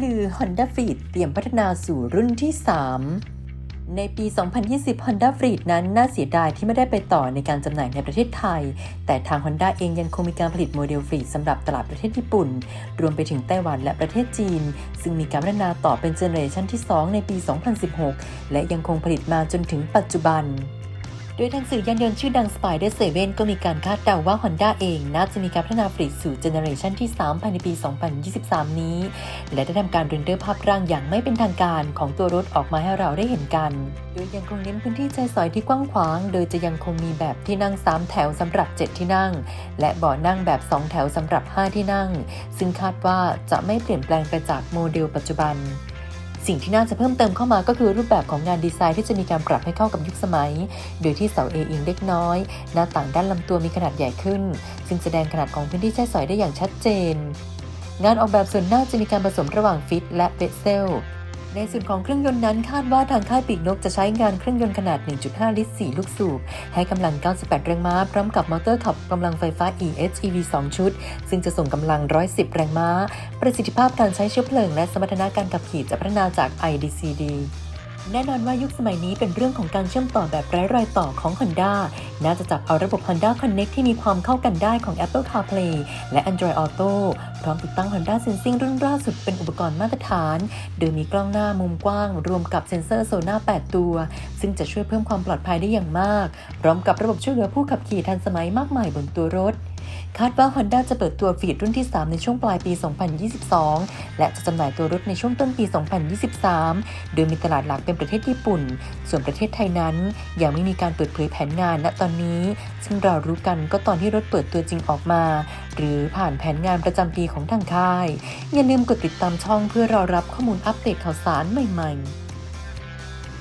ลือ Honda f l e e เตรียมพัฒนาสู่รุ่นที่ 3 ในปี 2020 Honda f l e e นั้นน่าเสียดายที่ไม่ได้ไปต่อในการจำหน่ายในประเทศไทย แต่ทาง Honda เองยังคงมีการผลิตโมเดล f l e e t สำหรับตลาดประเทศญี่ปุ่น รวมไปถึงไต้หวันและประเทศจีน ซึ่งมีการพัฒนาต่อเป็นเจเนอเรชันที่ 2 ในปี 2016 และยังคงผลิตมาจนถึงปัจจุบัน โดยทางสื่อยานยนต์ชื่อดัง Spider 7 ก็มีการคาดเดาว่า Honda เองน่าจะมีการพัฒนาฟรีสู่เจเนอเรชันที่ 3 ภายในปี 2023 นี้ และได้ทำการเรนเดอร์ภาพร่างอย่างไม่เป็นทางการของตัวรถออกมาให้เราได้เห็นกัน โดยยังคงเน้นพื้นที่ใช้สอยที่กว้างขวาง โดยจะยังคงมีแบบที่นั่ง 3 แถวสำหรับ 7 ที่นั่ง และเบาะนั่งแบบ 2 แถวสำหรับ 5 ที่นั่ง ซึ่งคาดว่าจะไม่เปลี่ยนแปลงไปจากโมเดลปัจจุบัน สิ่งที่น่าจะเพิ่มเติมเข้ามาก็คือรูปแบบของงานดีไซน์ที่จะมีการปรับให้เข้ากับยุคสมัย โดยที่เสาเอียงเล็กน้อย หน้าต่างด้านลำตัวมีขนาดใหญ่ขึ้น ซึ่งแสดงขนาดของพื้นที่ใช้สอยได้อย่างชัดเจน งานออกแบบส่วนหน้าจะมีการผสมระหว่างฟิตและเบสเซล ในส่วนของเครื่องยนต์นั้นคาดว่าทางค่ายปีกนกจะใช้งานเครื่องยนต์ขนาด 1.5 ลิตร 4 ลูกสูบ ให้กำลัง 98 แรงม้า พร้อมกับมอเตอร์ขับกำลังไฟฟ้า EHEV 2 ชุด ซึ่งจะส่งกำลัง 110 แรงม้า ประสิทธิภาพการใช้เชื้อเพลิงและสมรรถนะการขับขี่จะพัฒนาจาก IDCD แน่นอนว่ายุคสมัยนี้เป็นเรื่องของการเชื่อมต่อแบบไร้รอยต่อของ Honda น่าจะจับเอาระบบ Honda Connect ที่มีความเข้ากันได้ของ Apple CarPlay และ Android Auto พร้อมติดตั้ง Honda Sensing รุ่นล่าสุดเป็นอุปกรณ์มาตรฐาน โดยมีกล้องหน้ามุมกว้าง รวมกับเซ็นเซอร์โซน่า 8 ตัว ซึ่งจะช่วยเพิ่มความปลอดภัยได้อย่างมาก พร้อมกับระบบช่วยเหลือผู้ขับขี่ทันสมัยมากมายบนตัวรถ คาดว่า Honda จะเปิดตัวฟีดรุ่นที่ 3 ในช่วงปลายปี 2022 และจะจำหน่ายตัวรถในช่วงต้นปี 2023 โดยมีตลาดหลักเป็นประเทศญี่ปุ่น ส่วนประเทศไทยนั้น ยังไม่มีการเปิดเผยแผนงานณตอนนี้ ซึ่งเรารู้กันก็ตอนที่รถเปิดตัวจริงออกมา หรือผ่านแผนงานประจำปีของทางค่าย อย่าลืมกดติดตามช่องเพื่อรอรับข้อมูลอัปเดตข่าวสารใหม่ ๆ